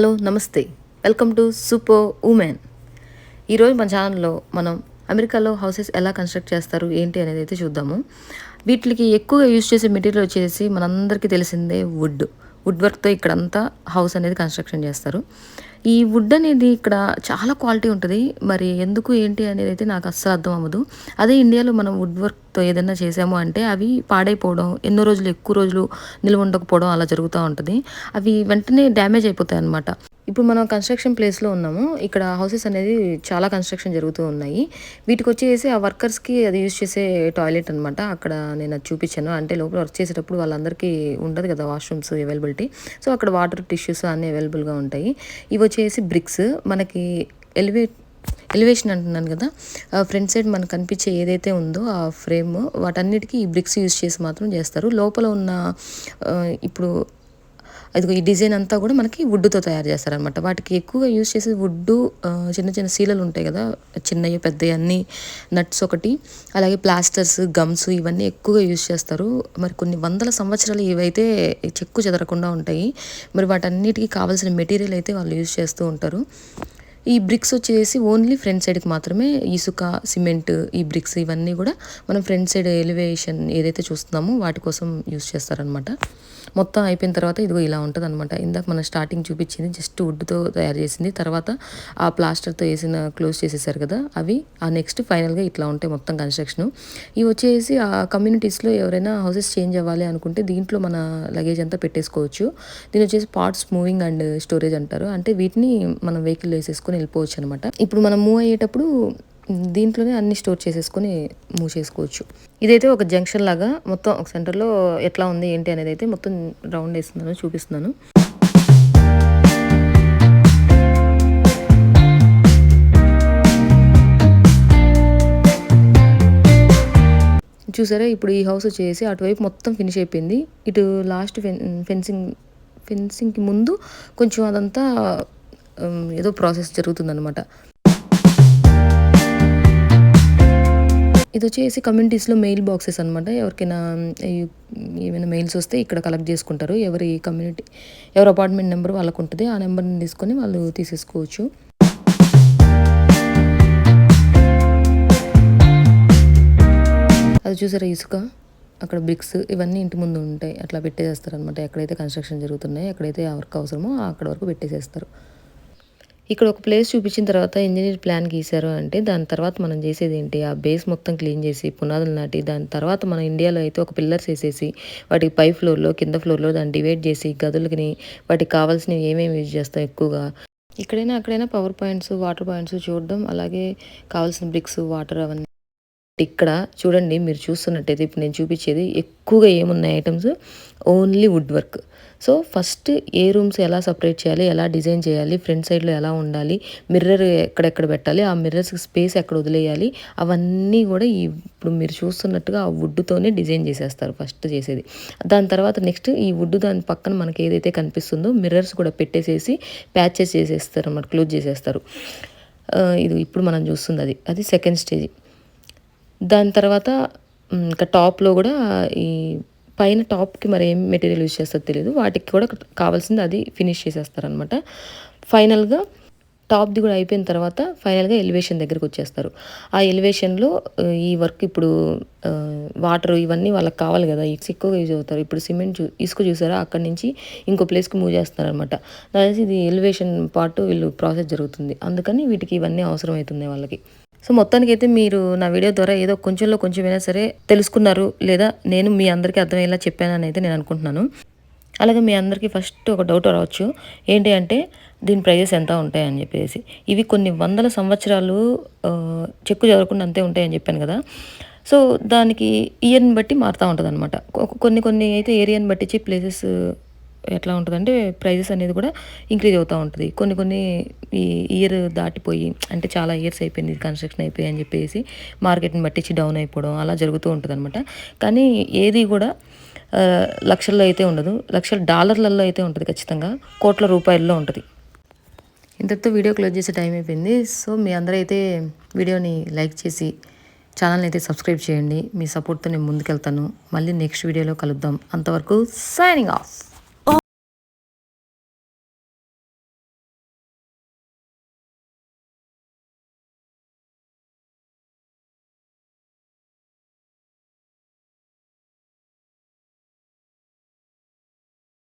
Hello నమస్తే. Welcome to super women. ఈరోజు మన ఛానల్లో మనం అమెరికాలో హౌసెస్ ఎలా కన్స్ట్రక్ట్ చేస్తారు ఏంటి అనేది అయితే చూద్దాము. వీటికి ఎక్కువగా యూజ్ చేసే మెటీరియల్ వచ్చేసి మనందరికీ తెలిసిందే వుడ్. వుడ్ వర్క్తో ఇక్కడంతా హౌస్ అనేది కన్స్ట్రక్షన్ చేస్తారు. ఈ వుడ్ అనేది ఇక్కడ చాలా క్వాలిటీ ఉంటుంది. మరి ఎందుకు ఏంటి అనేది అయితే నాకు అస్సలు అర్థం అవ్వదు. అదే ఇండియాలో మనం వుడ్ వర్క్తో ఏదైనా చేసాము అంటే అవి పాడైపోవడం ఎన్నో రోజులు ఎక్కువ రోజులు నిల్వ ఉండకపోవడం అలా జరుగుతూ ఉంటుంది. అవి వెంటనే డ్యామేజ్ అయిపోతాయి అనమాట ఇప్పుడు మనం కన్స్ట్రక్షన్ ప్లేస్లో ఉన్నాము. ఇక్కడ హౌసెస్ అనేది చాలా కన్స్ట్రక్షన్ జరుగుతూ ఉన్నాయి. వీటికి వచ్చేసి ఆ వర్కర్స్కి అది యూజ్ చేసే టాయిలెట్ అనమాట అక్కడ నేను అది చూపించాను. అంటే లోపల వర్క్ చేసేటప్పుడు వాళ్ళందరికీ ఉండదు కదా వాష్రూమ్స్ అవైలబిలిటీ సో అక్కడ వాటర్ టిష్యూస్ అన్నీ అవైలబుల్గా ఉంటాయి. ఇవి వచ్చేసి బ్రిక్స్ మనకి ఎలివే ఎలివేషన్ అంటున్నాను కదా. ఫ్రంట్ సైడ్ మనకు కనిపించే ఏదైతే ఉందో ఆ ఫ్రేమ్ వాటన్నిటికీ ఈ బ్రిక్స్ యూజ్ చేసి మాత్రం చేస్తారు. లోపల ఉన్న ఇప్పుడు అది ఈ డిజైన్ అంతా కూడా మనకి వుడ్తో తయారు చేస్తారనమాట వాటికి ఎక్కువగా యూజ్ చేసేది వుడ్డు చిన్న చిన్న సీలలు ఉంటాయి కదా చిన్నవి పెద్దవి అన్నీ నట్స్ ఒకటి అలాగే ప్లాస్టర్స్ గమ్స్ ఇవన్నీ ఎక్కువగా యూజ్ చేస్తారు. మరి కొన్ని వందల సంవత్సరాలు ఇవైతే చెక్కు చెదరకుండా ఉంటాయి. మరి వాటన్నిటికీ కావాల్సిన మెటీరియల్ అయితే వాళ్ళు యూజ్ చేస్తూ ఉంటారు. ఈ బ్రిక్స్ వచ్చేసి ఓన్లీ ఫ్రంట్ సైడ్కి మాత్రమే ఇసుక సిమెంట్ ఈ బ్రిక్స్ ఇవన్నీ కూడా మనం ఫ్రంట్ సైడ్ ఎలివేషన్ ఏదైతే చూస్తున్నామో వాటి కోసం యూస్ చేస్తారనమాట మొత్తం అయిపోయిన తర్వాత ఇదిగో ఇలా ఉంటుంది అనమాట ఇందాక మనం స్టార్టింగ్ చూపించింది జస్ట్ వుడ్తో తయారు చేసింది. తర్వాత ఆ ప్లాస్టర్తో వేసిన క్లోజ్ చేసేసారు కదా అవి. ఆ నెక్స్ట్ ఫైనల్గా ఇట్లా ఉంటాయి మొత్తం కన్స్ట్రక్షన్ ఇవి వచ్చేసి ఆ కమ్యూనిటీస్లో ఎవరైనా హౌసెస్ చేంజ్ అవ్వాలి అనుకుంటే దీంట్లో మన లగేజ్ అంతా పెట్టేసుకోవచ్చు. దీని వచ్చేసి పార్ట్స్ మూవింగ్ అండ్ స్టోరేజ్ అంటారు. అంటే వీటిని మనం వెహికల్ వేసేసుకొని వెళ్ళిపోవచ్చు అనమాట ఇప్పుడు మనం మూవ్ అయ్యేటప్పుడు దీంట్లోనే అన్ని స్టోర్ చేసేసుకొని మూవ్ చేసుకోవచ్చు. ఇదైతే ఒక జంక్షన్ లాగా మొత్తం ఒక సెంటర్లో ఎట్లా ఉంది ఏంటి అనేది అయితే మొత్తం రౌండ్ వేస్తున్నాను చూపిస్తున్నాను. చూసారా? ఇప్పుడు ఈ హౌస్ వచ్చేసి అటువైపు మొత్తం ఫినిష్ అయిపోయింది. ఇటు లాస్ట్ ఫెన్సింగ్ ఫెన్సింగ్కి ముందు కొంచెం అదంతా ఏదో ప్రాసెస్ జరుగుతుందన్నమాట. ఇది వచ్చేసి కమ్యూనిటీస్లో మెయిల్ బాక్సెస్ అనమాట ఎవరికైనా ఏమైనా మెయిల్స్ వస్తే ఇక్కడ కలెక్ట్ చేసుకుంటారు. ఎవరి కమ్యూనిటీ ఎవరి అపార్ట్మెంట్ నెంబర్ వాళ్ళకు ఉంటుంది. ఆ నెంబర్ని తీసుకొని వాళ్ళు తీసేసుకోవచ్చు. అది చూసారా ఇసుక? అక్కడ బ్రిక్స్ ఇవన్నీ ఇంటి ముందు ఉంటాయి. అట్లా పెట్టేసేస్తారు అనమాట ఎక్కడైతే కన్స్ట్రక్షన్ జరుగుతున్నాయో ఎక్కడైతే ఎవరికి అవసరమో అక్కడ వరకు పెట్టేసేస్తారు. ఇక్కడ ఒక ప్లేస్ చూపించిన తర్వాత ఇంజనీర్ ప్లాన్ గీశారు అంటే దాని తర్వాత మనం చేసేది ఏంటి? ఆ బేస్ మొత్తం క్లీన్ చేసి పునాదులు నాటి దాని తర్వాత మన ఇండియాలో అయితే ఒక పిల్లర్స్ వేసేసి వాటికి పై ఫ్లోర్లో కింద ఫ్లోర్లో దాన్ని డివైడ్ చేసి గదులకి వాటికి కావాల్సినవి ఏమేమి యూజ్ చేస్తాం ఎక్కువగా? ఇక్కడైనా అక్కడైనా పవర్ పాయింట్స్ వాటర్ పాయింట్స్ చూడడం అలాగే కావాల్సిన బ్రిక్స్ వాటర్ అవన్నీ. ఇక్కడ చూడండి మీరు చూస్తున్నట్టయితే ఇప్పుడు నేను చూపించేది ఎక్కువగా ఏమున్నాయి items only wood work so first ఏ రూమ్స్ ఎలా సపరేట్ చేయాలి ఎలా డిజైన్ చేయాలి ఫ్రంట్ సైడ్లో ఎలా ఉండాలి మిర్రర్ ఎక్కడెక్కడ పెట్టాలి ఆ మిర్రర్స్కి స్పేస్ ఎక్కడ వదిలేయాలి అవన్నీ కూడా ఇప్పుడు మీరు చూస్తున్నట్టుగా ఆ వుడ్తోనే డిజైన్ చేసేస్తారు ఫస్ట్ చేసేది. దాని తర్వాత నెక్స్ట్ ఈ వుడ్ దాని పక్కన మనకి ఏదైతే కనిపిస్తుందో మిర్రర్స్ కూడా పెట్టేసేసి ప్యాచెస్ చేసేస్తారు అన్నమాట క్లోజ్ చేసేస్తారు. ఇది ఇప్పుడు మనం చూస్తుంది అది అది సెకండ్ స్టేజ్. దాని తర్వాత ఇంకా టాప్లో కూడా ఈ పైన టాప్కి మరి ఏం మెటీరియల్ యూజ్ చేస్తారో తెలియదు వాటికి కూడా కావాల్సింది అది ఫినిష్ చేసేస్తారనమాట ఫైనల్గా టాప్ది కూడా అయిపోయిన తర్వాత ఫైనల్గా ఎలివేషన్ దగ్గరికి వచ్చేస్తారు. ఆ ఎలివేషన్లో ఈ వర్క్ ఇప్పుడు వాటర్ ఇవన్నీ వాళ్ళకి కావాలి కదా ఎక్కువగా యూజ్ అవుతారు. ఇప్పుడు సిమెంట్ చూ ఇసుక చూసారా? అక్కడి నుంచి ఇంకో ప్లేస్కి మూవ్ చేస్తారనమాట దాని ఇది ఎలివేషన్ పార్ట్ వీళ్ళు ప్రాసెస్ జరుగుతుంది. అందుకని వీటికి ఇవన్నీ అవసరం అవుతున్నాయి వాళ్ళకి. సో మొత్తానికి అయితే మీరు నా వీడియో ద్వారా ఏదో కొంచెంలో కొంచెమైనా సరే తెలుసుకున్నారు లేదా నేను మీ అందరికీ అర్థమయ్యేలా చెప్పానని అయితే నేను అనుకుంటున్నాను. అలాగే మీ అందరికీ ఫస్ట్ ఒక డౌట్ రావచ్చు. ఏంటి అంటే దీని ప్రైజెస్ ఎంత ఉంటాయని చెప్పేసి. ఇవి కొన్ని వందల సంవత్సరాలు చెక్కు చదవకుండా అంతే ఉంటాయని చెప్పాను కదా. సో దానికి ఇయర్ని బట్టి మారుతూ ఉంటుంది అనమాట కొన్ని కొన్ని అయితే ఏరియాని బట్టించి ప్లేసెస్ ఎట్లా ఉంటుందంటే ప్రైజెస్ అనేది కూడా ఇంక్రీజ్ అవుతూ ఉంటుంది. కొన్ని కొన్ని ఈ ఇయర్ దాటిపోయి అంటే చాలా ఇయర్స్ అయిపోయింది కన్స్ట్రక్షన్ అయిపోయి అని చెప్పేసి మార్కెట్ని పట్టించి డౌన్ అయిపోవడం అలా జరుగుతూ ఉంటుంది అనమాట కానీ ఏది కూడా లక్షల్లో అయితే ఉండదు. లక్షల డాలర్లలో అయితే ఉంటుంది ఖచ్చితంగా. కోట్ల రూపాయల్లో ఉంటుంది. ఇంతటితో వీడియో క్లోజ్ చేసే టైం అయిపోయింది. సో మీ అందరైతే వీడియోని లైక్ చేసి ఛానల్ని అయితే సబ్స్క్రైబ్ చేయండి. మీ సపోర్ట్తో నేను ముందుకెళ్తాను. మళ్ళీ నెక్స్ట్ వీడియోలో కలుద్దాం. అంతవరకు సైనింగ్ ఆఫ్.